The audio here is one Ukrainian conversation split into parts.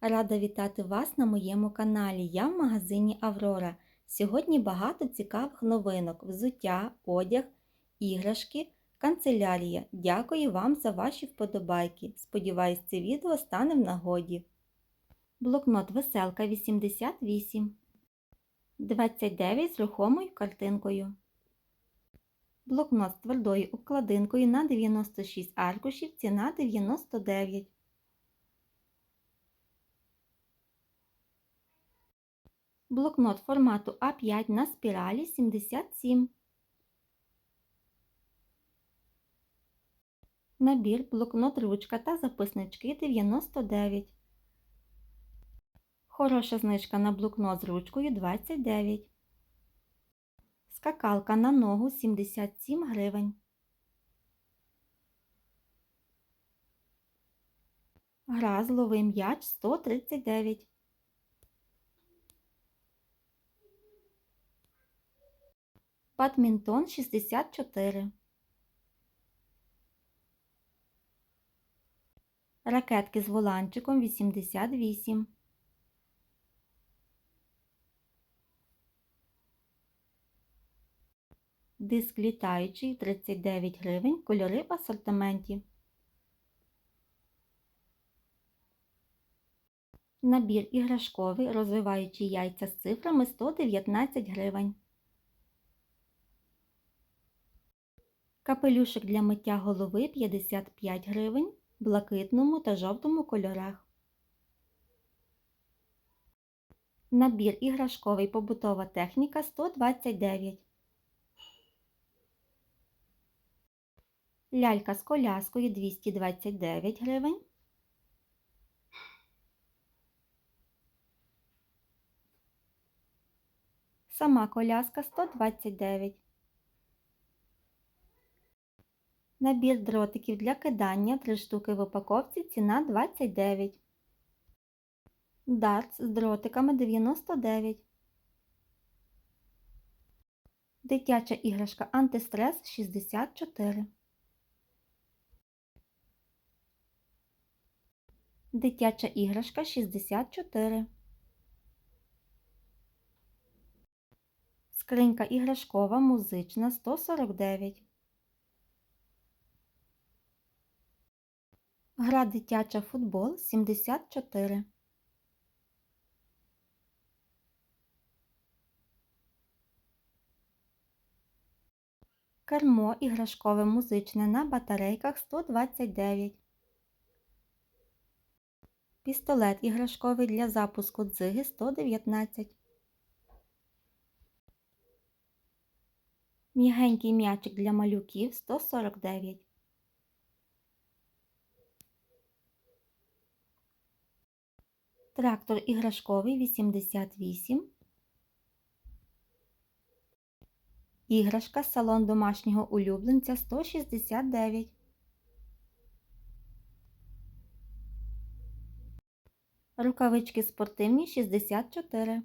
Рада вітати вас на моєму каналі. Я в магазині Аврора. Сьогодні багато цікавих новинок: взуття, одяг, іграшки, канцелярія. Дякую вам за ваші вподобайки. Сподіваюсь, це відео стане в нагоді. Блокнот Веселка 88, 29 з рухомою картинкою. Блокнот з твердою обкладинкою на 96 аркушів, ціна 99. Блокнот формату А5 на спіралі 77. Набір, блокнот, ручка та записнички 99. Хороша знижка на блокнот з ручкою 29. Скакалка на ногу 77 гривень. Гра зловий м'яч 139. Бадмінтон 64. Ракетки з воланчиком 88. Диск літаючий 39 гривень. Кольори в асортименті. Набір іграшковий, розвиваючи яйця з цифрами 119 гривень. Капелюшок для миття голови 55 гривень, в блакитному та жовтому кольорах. Набір іграшковий побутова техніка 129. Лялька з коляскою 229 гривень. Сама коляска 129 Набір дротиків для кидання 3 штуки в упаковці ціна 29. Дартс з дротиками 99. Дитяча іграшка антистрес 64. Дитяча іграшка 64. Скринька іграшкова музична 149. Гра дитяча футбол 74. Кермо іграшкове музичне на батарейках 129. Пістолет іграшковий для запуску дзиги 119. М'ягенький м'ячик для малюків 149. Трактор іграшковий 88. Іграшка салон домашнього улюбленця 169. Рукавички спортивні 64.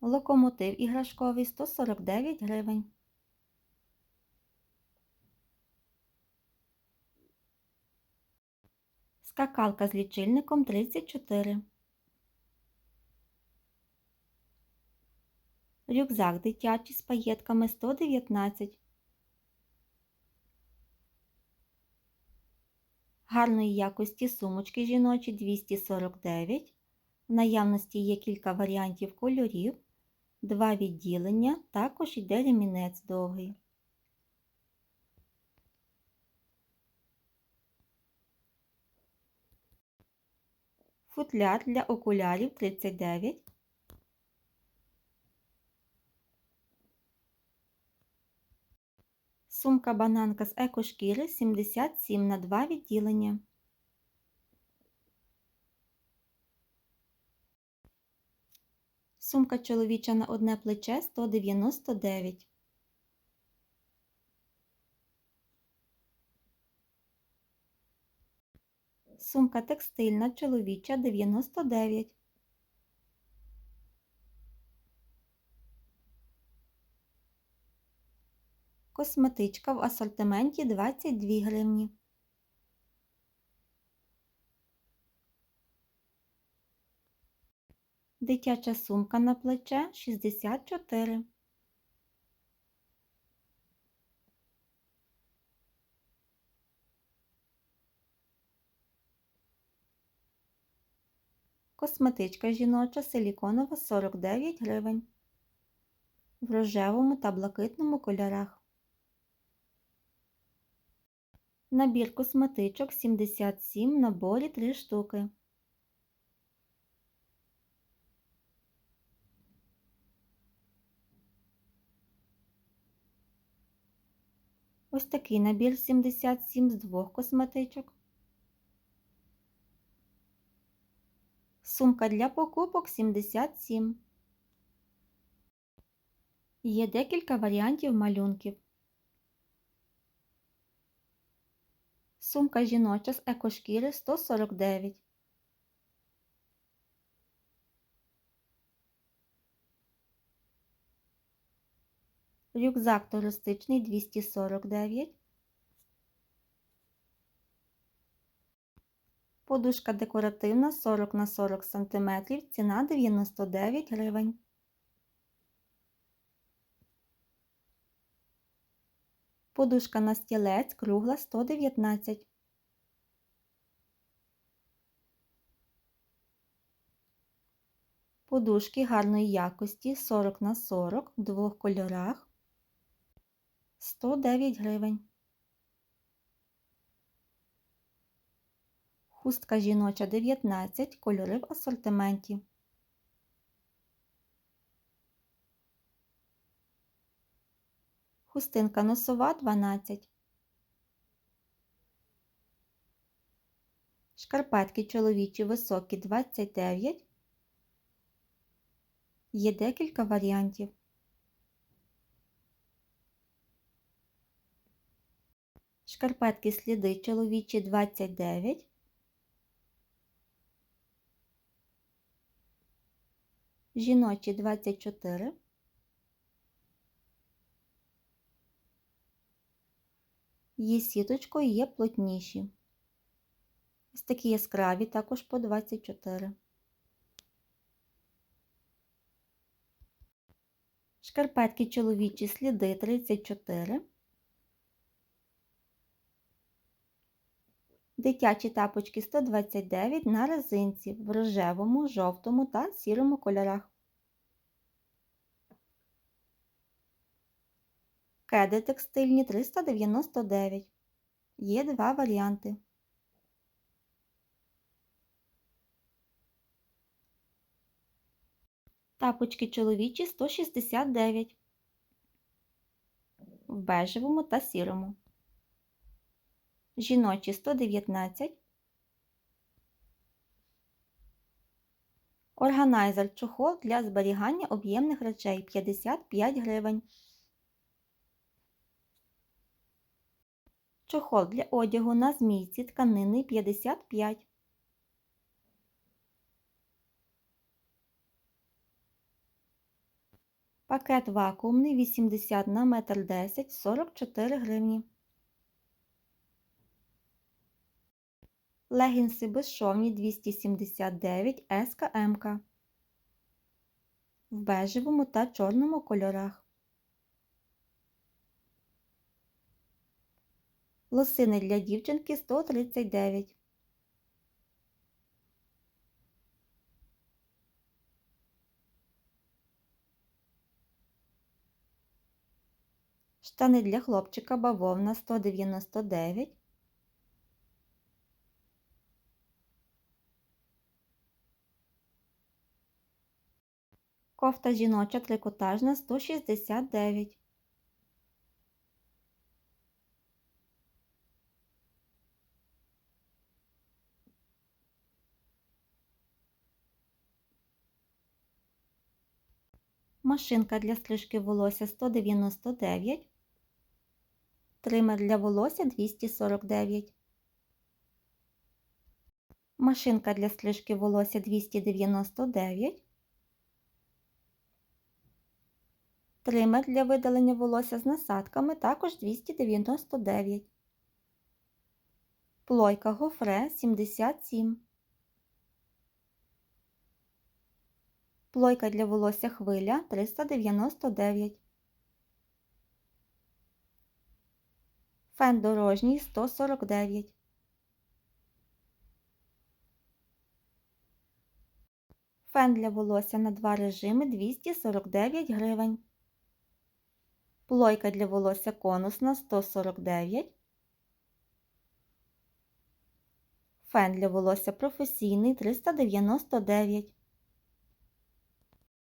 Локомотив іграшковий 149 гривень. Скакалка з лічильником 34. Рюкзак дитячий з паєтками 119. Гарної якості сумочки жіночі 249. В наявності є кілька варіантів кольорів, два відділення, також йде ремінець довгий. Футляр для окулярів 39. Сумка бананка з екошкіри 77 на 2 відділення. Сумка чоловіча на одне плече 199. сумка текстильна чоловіча 99. Косметичка в асортименті 22 гривні. Дитяча сумка на плече 64 Косметичка жіноча силіконова 49 гривень. В рожевому та блакитному кольорах. Набір косметичок 77 в наборі 3 штуки. Ось такий набір 77 з двох косметичок. Сумка для покупок 77. Є декілька варіантів малюнків. Сумка жіноча з екошкіри 149. Рюкзак туристичний 249. Подушка декоративна 40 на 40 см, ціна 99 гривень. Подушка на стілець кругла 119. Подушки гарної якості 40 на 40 в двох кольорах 109 гривень. Хустка жіноча 19, кольори в асортименті. Хустинка носова 12. Шкарпетки чоловічі високі 29. Є декілька варіантів. Шкарпетки сліди чоловічі 29. Жіночі 24. Є сіточкою, є плотніші. Ось такі яскраві, також по 24. Шкарпетки чоловічі сліди 34. Дитячі тапочки 129 на резинці в рожевому, жовтому та сірому кольорах. Кеди текстильні 399. Є два варіанти. Тапочки чоловічі 169 в бежевому та сірому. Жіночі 119. Органайзер чохол для зберігання об'ємних речей 55 гривень. Чохол для одягу на змійці тканинний 55. Пакет вакуумний 80 на 1,10 м 44 гривні. Легінси безшовні 279 СКМ в бежевому та чорному кольорах. Лосини для дівчинки 139. Штани для хлопчика бавовна 199. Кофта жіноча трикотажна 169. Машинка для стрижки волосся 199. Тример для волосся 249. Машинка для стрижки волосся 299. Тример для видалення волосся з насадками також 299. Плойка гофре 77. Плойка для волосся хвиля 399. Фен дорожній 149. Фен для волосся на два режими 249 гривень. Плойка для волосся конусна 149. Фен для волосся професійний 399.